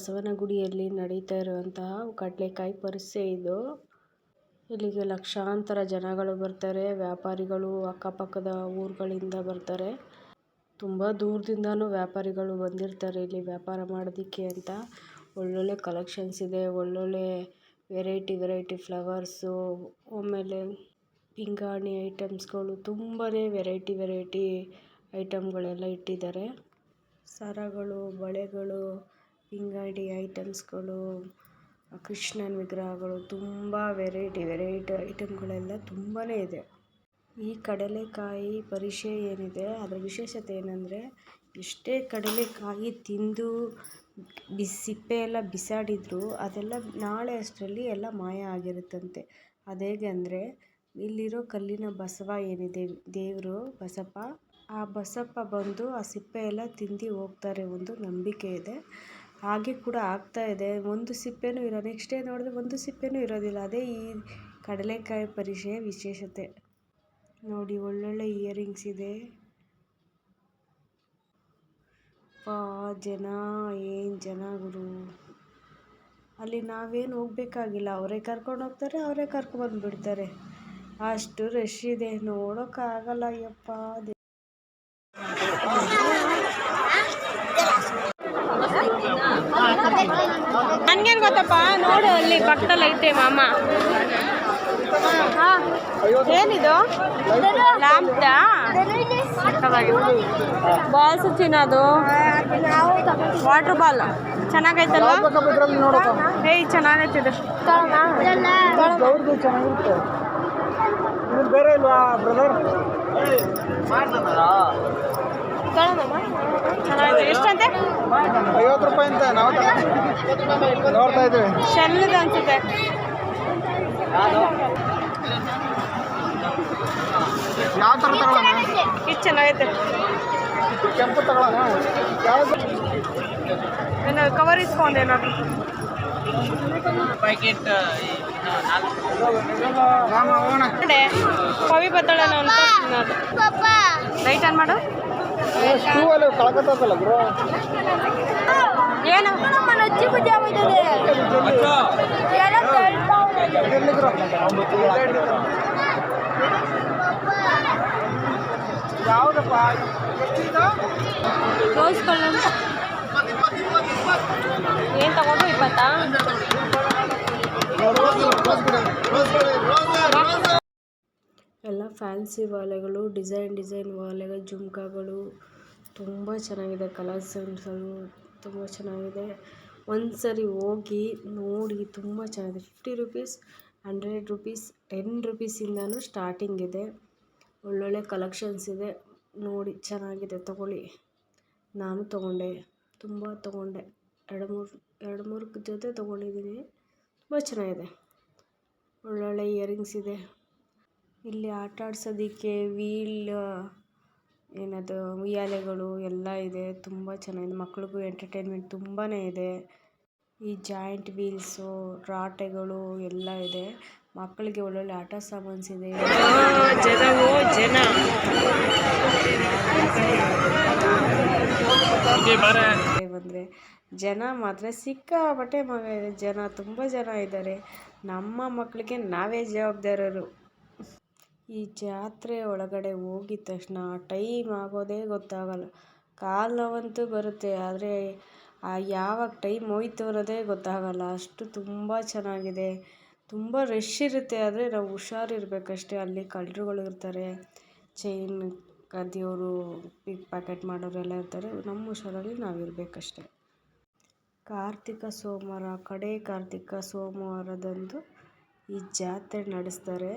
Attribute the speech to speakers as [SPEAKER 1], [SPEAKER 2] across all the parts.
[SPEAKER 1] ಬಸವನಗುಡಿಯಲ್ಲಿ ನಡೀತಾ ಇರುವಂತಹ ಕಡಲೆಕಾಯಿ ಪರಿಷೆ ಇದು. ಇಲ್ಲಿಗೆ ಲಕ್ಷಾಂತರ ಜನಗಳು ಬರ್ತಾರೆ, ವ್ಯಾಪಾರಿಗಳು ಅಕ್ಕಪಕ್ಕದ ಊರುಗಳಿಂದ ಬರ್ತಾರೆ. ತುಂಬ ದೂರದಿಂದನೂ ವ್ಯಾಪಾರಿಗಳು ಬಂದಿರ್ತಾರೆ ಇಲ್ಲಿ ವ್ಯಾಪಾರ ಮಾಡೋದಕ್ಕೆ ಅಂತ. ಒಳ್ಳೊಳ್ಳೆ ಕಲೆಕ್ಷನ್ಸ್ ಇದೆ, ಒಳ್ಳೊಳ್ಳೆ ವೆರೈಟಿ ವೆರೈಟಿ ಫ್ಲವರ್ಸು ಆಮೇಲೆ ಪಿಂಗಾಣಿ ಐಟಮ್ಸ್ಗಳು ತುಂಬಾ ವೆರೈಟಿ ವೆರೈಟಿ ಐಟಮ್ಗಳೆಲ್ಲ ಇಟ್ಟಿದ್ದಾರೆ. ಸರಗಳು, ಬಳೆಗಳು ಪಿಂಗಾಣಿ ಐಟಮ್ಸ್ಗಳು, ಕೃಷ್ಣನ ವಿಗ್ರಹಗಳು, ತುಂಬ ವೆರೈಟಿ ವೆರೈಟಿ ಐಟಮ್ಗಳೆಲ್ಲ ತುಂಬಾ ಇದೆ. ಈ ಕಡಲೆಕಾಯಿ ಪರಿಷೆ ಏನಿದೆ, ಅದರ ವಿಶೇಷತೆ ಏನಂದರೆ, ಎಷ್ಟೇ ಕಡಲೆಕಾಯಿ ತಿಂದು ಬಿಸಿ, ಸಿಪ್ಪೆ ಎಲ್ಲ ಬಿಸಾಡಿದರೂ, ಅದೆಲ್ಲ ನಾಳೆ ಅಷ್ಟರಲ್ಲಿ ಎಲ್ಲ ಮಾಯ ಆಗಿರುತ್ತಂತೆ. ಅದು ಹೇಗೆ ಅಂದರೆ, ಇಲ್ಲಿರೋ ಕಲ್ಲಿನ ಬಸವ ಏನಿದೆ, ದೇವರು ಬಸಪ್ಪ, ಆ ಬಸಪ್ಪ ಬಂದು ಆ ಸಿಪ್ಪೆ ಎಲ್ಲ ತಿಂದು ಹೋಗ್ತಾರೆ ಒಂದು ನಂಬಿಕೆ ಇದೆ. ಹಾಗೆ ಕೂಡ ಆಗ್ತಾ ಇದೆ. ಒಂದು ಸಿಪ್ಪೆನೂ ಇರೋ ನೆಕ್ಸ್ಟ್ ಡೇ ನೋಡಿದ್ರೆ ಒಂದು ಸಿಪ್ಪೆನೂ ಇರೋದಿಲ್ಲ. ಅದೇ ಈ ಕಡಲೆಕಾಯಿ ಪರಿಷೆಯ ವಿಶೇಷತೆ. ನೋಡಿ, ಒಳ್ಳೊಳ್ಳೆ ಇಯರಿಂಗ್ಸ್ ಇದೆ. ಪಾ ಜನ, ಏನು ಜನ ಗುರು. ಅಲ್ಲಿ ನಾವೇನು ಹೋಗ್ಬೇಕಾಗಿಲ್ಲ. ಅವರೇ ಕರ್ಕೊಂಡು ಹೋಗ್ತಾರೆ, ಅವರೇ ಕರ್ಕೊಂಡು ಬಿಡ್ತಾರೆ ಅಷ್ಟು ರಶ್ ಇದೆ. ನೋಡೋಕ್ಕಾಗಲ್ಲ, ಯಪ್ಪ
[SPEAKER 2] ಗೊತ್ತಪ್ಪ ನೋಡು ಅಲ್ಲಿ ಪಕ್ಕದಲ್ಲಿ ಐತೆ ಮಾಮ. ಏನಿದು? ಬಾಲ್ಸ್ ಚಿನ್ನದು ವಾಟರ್ ಬಾಲ್. ಚೆನ್ನಾಗೈತಲ್ಲ ಏಯ್ ಚೆನ್ನಾಗೈತಿದೆ.
[SPEAKER 3] ಬೇರೆ ಇಲ್ವಾ ಬ್ರದರ್ ಐವತ್ತು ರೂಪಾಯಿ ಅಂತ ನಾವು ನೋಡ್ತಾ ಇದ್ದೀವಿ.
[SPEAKER 2] ಶೆಲ್ಲದ ಅನ್ಸುತ್ತೆ.
[SPEAKER 3] ಯಾವ ಥರ ತಗೊಳ್ಳೋಣ?
[SPEAKER 2] ಇದು ಚೆನ್ನಾಗೈತೆ.
[SPEAKER 3] ಕೆಂಪು ತಗೊಳ್ಳೋಣ? ಯಾವ್ದು?
[SPEAKER 2] ಏನು ಕವರ್ ಇಸ್ಕೊಂಡೆ
[SPEAKER 3] ಮಾಮ ಹೋಗೋಣ.
[SPEAKER 2] ಕವಿ ಬತ್ತಳ ಬತ್ತಳನ ಅಂತ ತಿನ್ನೋದು ಲೈಟ್ ಆನ್ ಮಾಡು.
[SPEAKER 3] ಶೂ ಅಲ್ಲಿ ಕಳ್ಕೊತಲ್ಲ ಬ್ರೋ
[SPEAKER 2] ಏನು?
[SPEAKER 3] ಎಲ್ಲಿದ್ರು ಯಾವುದಪ್ಪ? ಎಷ್ಟಿದು
[SPEAKER 2] ರೋಸ್ ಕಲರ್ ಏನು ತಗೊಂಡು ಇಪ್ಪತ್ತಾ
[SPEAKER 1] ಎಲ್ಲ ಫ್ಯಾನ್ಸಿ ವಾಲೆಗಳು, ಡಿಸೈನ್ ಡಿಸೈನ್ ವಾಲೆಗಳು, ಜುಮ್ಕಾಗಳು. ತುಂಬ ಚೆನ್ನಾಗಿದೆ ಕಲರ್ಸನ್ಸು ತುಂಬ ಚೆನ್ನಾಗಿದೆ. ಒಂದು ಸರಿ ಹೋಗಿ ನೋಡಿ, ತುಂಬ ಚೆನ್ನಾಗಿದೆ. Fifty rupees, hundred rupees, ten ರುಪೀಸಿಂದನೂ starting ಇದೆ. ಒಳ್ಳೊಳ್ಳೆ ಕಲೆಕ್ಷನ್ಸ್ ಇದೆ. ನೋಡಿ, ಚೆನ್ನಾಗಿದೆ. ತೊಗೊಳ್ಳಿ. ನಾನು ತೊಗೊಂಡೆ. ತುಂಬ ತೊಗೊಂಡೆ. ಎರಡು ಮೂರು ಎರಡು ಮೂರು ಜೊತೆ ತೊಗೊಂಡಿದ್ದೀನಿ. ತುಂಬ ಚೆನ್ನಾಗಿದೆ. ಒಳ್ಳೊಳ್ಳೆ ಇಯರಿಂಗ್ಸ್ ಇದೆ. ಇಲ್ಲಿ ಆಟ ಆಡ್ಸೋದಕ್ಕೆ ವೀಲ್ ಏನದು ಉಯ್ಯಾಲೆಗಳು ಎಲ್ಲ ಇದೆ. ತುಂಬ ಚೆನ್ನಾಗಿದೆ. ಮಕ್ಳಿಗೂ ಎಂಟರ್ಟೈನ್ಮೆಂಟ್ ತುಂಬಾ ಇದೆ. ಈ ಜಾಯಿಂಟ್ ವೀಲ್ಸು ರಾಟೆಗಳು ಎಲ್ಲ ಇದೆ. ಮಕ್ಕಳಿಗೆ ಒಳ್ಳೊಳ್ಳೆ ಆಟ ಸಾಮಾನ್ಸ್ ಇದೆ. ಬಂದರೆ ಜನ ಮಾತ್ರ ಸಿಕ್ಕಾಪಟ್ಟೆ ಮಗ ಇದೆ ಜನ ತುಂಬ ಜನ ಇದ್ದಾರೆ. ನಮ್ಮ ಮಕ್ಕಳಿಗೆ ನಾವೇ ಜವಾಬ್ದಾರರು. ಈ ಜಾತ್ರೆ ಒಳಗಡೆ ಹೋಗಿದ ತಕ್ಷಣ ಟೈಮ್ ಆಗೋದೇ ಗೊತ್ತಾಗಲ್ಲ. ಕಾಲು ನೋವಂತೂ ಬರುತ್ತೆ, ಆದರೆ ಯಾವಾಗ ಟೈಮ್ ಹೋಯ್ತು ಅನ್ನೋದೇ ಗೊತ್ತಾಗಲ್ಲ. ಅಷ್ಟು ತುಂಬ ಚೆನ್ನಾಗಿದೆ. ತುಂಬ ರಶ್ ಇರುತ್ತೆ, ಆದರೆ ನಾವು ಹುಷಾರಿರ್ಬೇಕಷ್ಟೇ. ಅಲ್ಲಿ ಕಳ್ಳರುಗಳು ಇರ್ತಾರೆ ಚೈನ್ ಕದಿಯೋರು ಪಿಕ್ ಪ್ಯಾಕೆಟ್ ಮಾಡೋರೆಲ್ಲ ಇರ್ತಾರೆ. ನಮ್ಮ ಹುಷಾರಲ್ಲಿ ನಾವು ಇರಬೇಕಷ್ಟೆ. ಕಾರ್ತಿಕ ಸೋಮವಾರ, ಕಡೆ ಕಾರ್ತಿಕ ಸೋಮವಾರದಂದು ಈ ಜಾತ್ರೆ ನಡೆಸ್ತಾರೆ.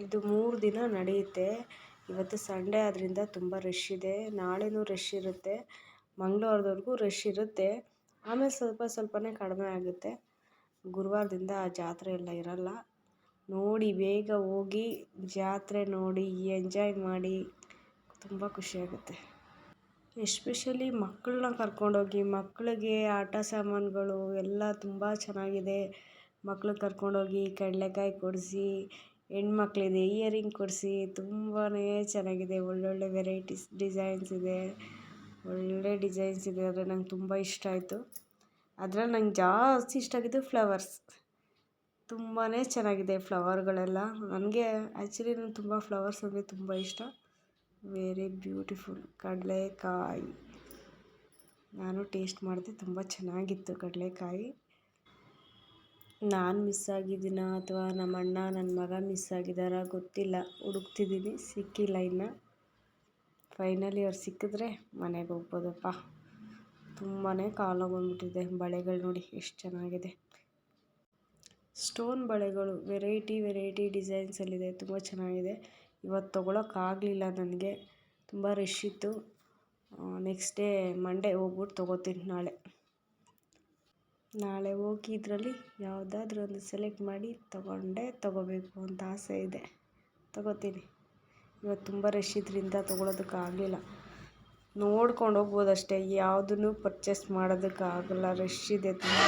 [SPEAKER 1] ಇದು ಮೂರು ದಿನ ನಡೆಯುತ್ತೆ. ಇವತ್ತು ಸಂಡೇ ಆದ್ದರಿಂದ ತುಂಬ ರಶ್ ಇದೆ. ನಾಳೆನೂ ರಶ್ ಇರುತ್ತೆ. ಮಂಗಳವಾರದವರೆಗೂ ರಶ್ ಇರುತ್ತೆ. ಆಮೇಲೆ ಸ್ವಲ್ಪ ಸ್ವಲ್ಪನೇ ಕಡಿಮೆ ಆಗುತ್ತೆ. ಗುರುವಾರದಿಂದ ಆ ಜಾತ್ರೆ ಎಲ್ಲ ಇರಲ್ಲ. ನೋಡಿ, ಬೇಗ ಹೋಗಿ ಜಾತ್ರೆ ನೋಡಿ ಎಂಜಾಯ್ ಮಾಡಿ. ತುಂಬ ಖುಷಿಯಾಗುತ್ತೆ ಎಸ್ಪೆಷಲಿ ಮಕ್ಕಳನ್ನ ಕರ್ಕೊಂಡೋಗಿ, ಮಕ್ಕಳಿಗೆ ಆಟ ಸಾಮಾನುಗಳು ಎಲ್ಲ ತುಂಬ ಚೆನ್ನಾಗಿದೆ. ಮಕ್ಳಿಗೆ ಕರ್ಕೊಂಡೋಗಿ, ಕಡಲೆಕಾಯಿ ಕೊಡಿಸಿ ಹೆಣ್ಮಕ್ಳಿದೆ ಇಯರಿಂಗ್ ಕೊಡಿಸಿ ತುಂಬಾ ಚೆನ್ನಾಗಿದೆ. ಒಳ್ಳೊಳ್ಳೆ ವೆರೈಟೀಸ್ ಡಿಸೈನ್ಸ್ ಇದೆ. ಒಳ್ಳೆ ಡಿಸೈನ್ಸ್ ಇದೆ. ಆದರೆ ನಂಗೆ ತುಂಬ ಇಷ್ಟ ಆಯಿತು. ಅದ್ರಲ್ಲಿ ನಂಗೆ ಜಾಸ್ತಿ ಇಷ್ಟ ಆಗಿದ್ದು ಫ್ಲವರ್ಸ್. ತುಂಬಾ ಚೆನ್ನಾಗಿದೆ ಫ್ಲವರ್ಗಳೆಲ್ಲ. ನನಗೆ ಆ್ಯಕ್ಚುಲಿ ನಂಗೆ ತುಂಬ ಫ್ಲವರ್ಸ್ ಅಂದರೆ ತುಂಬ ಇಷ್ಟ. ವೆರಿ ಬ್ಯೂಟಿಫುಲ್ ಕಡಲೆಕಾಯಿ. ನಾನು ಟೇಸ್ಟ್ ಮಾಡಿದೆ. ತುಂಬ ಚೆನ್ನಾಗಿತ್ತು ಕಡಲೆಕಾಯಿ. ನಾನು ಮಿಸ್ ಆಗಿದ್ದೀನ ಅಥವಾ ನಮ್ಮ ಅಣ್ಣ ನನ್ನ ಮಗ ಮಿಸ್ ಆಗಿದ್ದಾರ ಗೊತ್ತಿಲ್ಲ. ಹುಡುಕ್ತಿದ್ದೀನಿ. ಸಿಕ್ಕಿಲ್ಲ ಇನ್ನು. ಫೈನಲಿ ಅವ್ರು ಸಿಕ್ಕಿದ್ರೆ ಮನೆಗೆ ಹೋಗ್ಬೋದಪ್ಪ. ತುಂಬಾ ಕಾಲ ಬಂದ್ಬಿಟ್ಟಿದೆ ಬಳೆಗಳು ನೋಡಿ ಎಷ್ಟು ಚೆನ್ನಾಗಿದೆ. ಸ್ಟೋನ್ ಬಳೆಗಳು ವೆರೈಟಿ ವೆರೈಟಿ ಡಿಸೈನ್ಸಲ್ಲಿದೆ ತುಂಬ ಚೆನ್ನಾಗಿದೆ. ಇವತ್ತು ತೊಗೊಳಕ್ಕಾಗಲಿಲ್ಲ ನನಗೆ. ತುಂಬ ರಶ್ ಇತ್ತು. ನೆಕ್ಸ್ಟ್ ಡೇ ಮಂಡೇ ಹೋಗ್ಬಿಟ್ಟು ತೊಗೋತೀನಿ ನಾಳೆ. ನಾಳೆ ಹೋಗಿ ಇದರಲ್ಲಿ ಯಾವುದಾದ್ರೂ ಒಂದು ಸೆಲೆಕ್ಟ್ ಮಾಡಿ ತೊಗೊಂಡೇ ತೊಗೋಬೇಕು ಅಂತ ಆಸೆ ಇದೆ. ತೊಗೋತೀನಿ. ಇವತ್ತು ತುಂಬ ರಶ್ ಇದ್ರಿಂದ ತೊಗೊಳೋದಕ್ಕಾಗಲಿಲ್ಲ ನೋಡ್ಕೊಂಡು ಹೋಗ್ಬೋದು ಅಷ್ಟೇ ಯಾವುದನ್ನು ಪರ್ಚೇಸ್ ಮಾಡೋದಕ್ಕಾಗಲ್ಲ ರಶ್ ಇದೆ. ತುಂಬ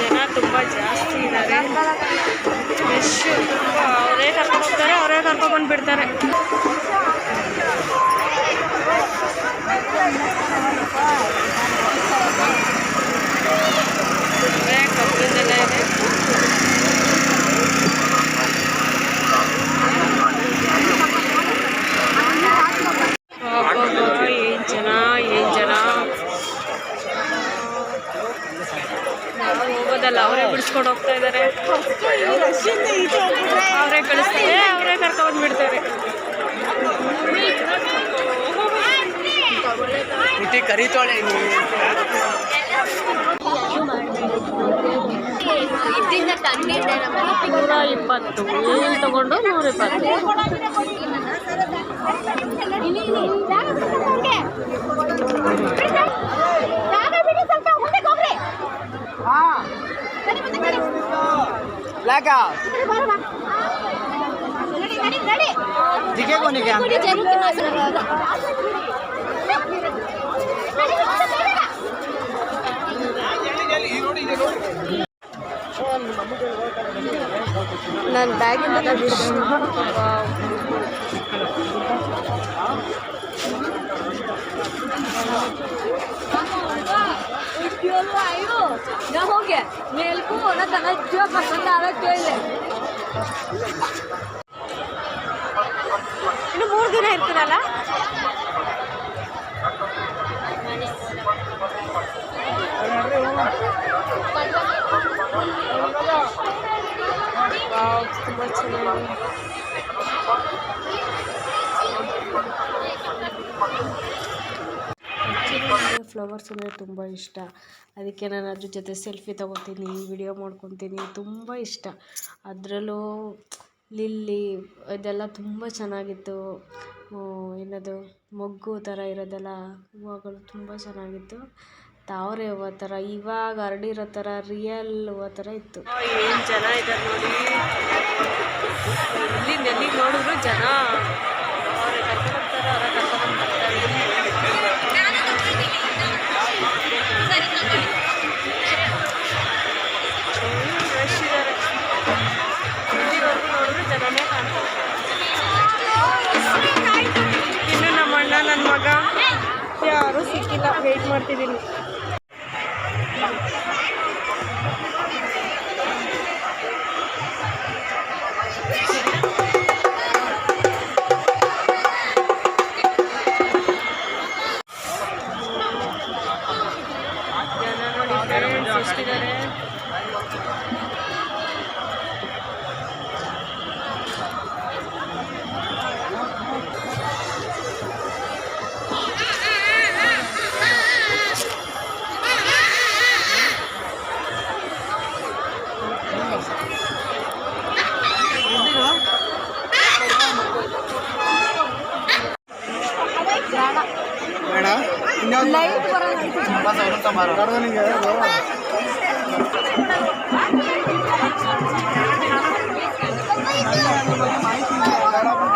[SPEAKER 2] ಜನ ತುಂಬ ಜಾಸ್ತಿ ಇದ್ದಾರೆ ಫ್ರೆಶ್ ತುಂಬ ಅವರೇ ಕರ್ಕೊಂಡು ಹೋಗ್ತಾರೆ ಅವರೇ ಕರ್ಕೊಂಡು ಬಿಡ್ತಾರೆ. Thank you.
[SPEAKER 3] ಇಟ್ಟಿ ಕರೀತಾಳೆ
[SPEAKER 2] ನೂರ ಇಪ್ಪತ್ತು ಏನು ತಗೊಂಡು ನೂರ ಇಪ್ಪತ್ತು
[SPEAKER 3] ಕೊನೆಗೆ ಕೊನಿಗೆ
[SPEAKER 1] ನನ್ನ ಬ್ಯಾಗಿಂದ
[SPEAKER 4] ना हो गया मेल को ना तना जो पसंद आ रहा है ले
[SPEAKER 2] ಇನ್ನು ಮೂರು ದಿನ ಇರ್ತೀರಲ್ಲ
[SPEAKER 1] ಫ್ಲವರ್ಸ್ ಅಂದರೆ ತುಂಬ ಇಷ್ಟ. ಅದಕ್ಕೆ ನಾನು ಅದ್ರ ಜೊತೆ ಸೆಲ್ಫಿ ತೊಗೋತೀನಿ, ವಿಡಿಯೋ ಮಾಡ್ಕೊತೀನಿ, ತುಂಬ ಇಷ್ಟ. ಅದರಲ್ಲೂ ಲಿಲ್ಲಿ, ಇದೆಲ್ಲ ತುಂಬ ಚೆನ್ನಾಗಿತ್ತು. ಏನದು, ಮೊಗ್ಗು ಥರ ಇರೋದೆಲ್ಲ ಹೂವುಗಳು ತುಂಬ ಚೆನ್ನಾಗಿತ್ತು. ತಾವರೆ ಹೂವ ಥರ, ಇವಾಗ ಹರಡಿರೋ ಥರ ರಿಯಲ್ ಹೂವ ಥರ ಇತ್ತು.
[SPEAKER 2] ಏನ್ ಜನ ಇದ್ದಾರೆ ನೋಡಿ. ಎಲ್ಲಿಂದ ಎಲ್ಲಿಗೆ ನೋಡಿದ್ರು ಜನ. ಇನ್ನು ನಮ್ಮ ಅಣ್ಣ, ನನ್ನ ಮಗ. ಯಾರು ಸಿಕ್ಕಿಲ್ಲ ವೆಯ್ಟ್ ಮಾಡ್ತಿದ್ದೀನಿ.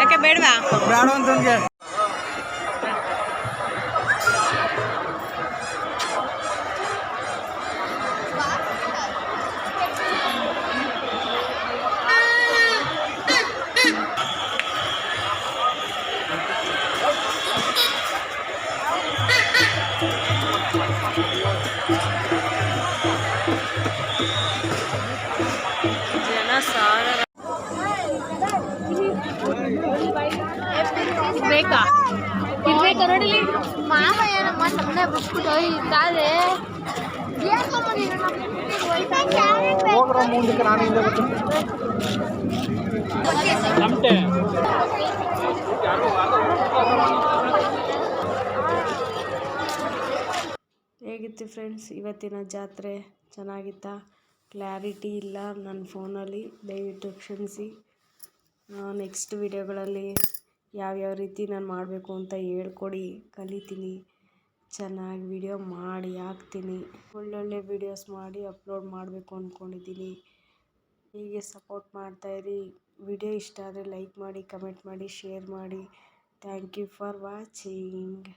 [SPEAKER 3] ಯಾಕೆ
[SPEAKER 2] ಬೇಡವಾ?
[SPEAKER 3] ಬೇಡ ಅಂತಂಗೆ
[SPEAKER 1] ಹೇಗಿತ್ತು ಫ್ರೆಂಡ್ಸ್ ಇವತ್ತಿನ ಜಾತ್ರೆ ಚೆನ್ನಾಗಿತ್ತಾ? ಕ್ಲಾರಿಟಿ ಇಲ್ಲ ನನ್ನ ಫೋನಲ್ಲಿ ದಯವಿಟ್ಟು ಕ್ಷಮಿಸಿ. ನೆಕ್ಸ್ಟ್ ವಿಡಿಯೋಗಳಲ್ಲಿ ಯಾವ್ಯಾವ ರೀತಿ ನಾನು ಮಾಡಬೇಕು ಅಂತ ಹೇಳ್ಕೊಡಿ. ಕಲಿತೀನಿ. ಚೆನ್ನಾಗಿ ವಿಡಿಯೋ ಮಾಡಿ ಹಾಕ್ತೀನಿ. ಒಳ್ಳೊಳ್ಳೆ ವಿಡಿಯೋಸ್ ಮಾಡಿ ಅಪ್ಲೋಡ್ ಮಾಡಬೇಕು ಅಂದ್ಕೊಂಡಿದ್ದೀನಿ ಹೀಗೆ ಸಪೋರ್ಟ್ ಮಾಡ್ತಾಯಿರಿ ವಿಡಿಯೋ ಇಷ್ಟ ಆದರೆ ಲೈಕ್ ಮಾಡಿ ಕಮೆಂಟ್ ಮಾಡಿ ಶೇರ್ ಮಾಡಿ. Thank you for watching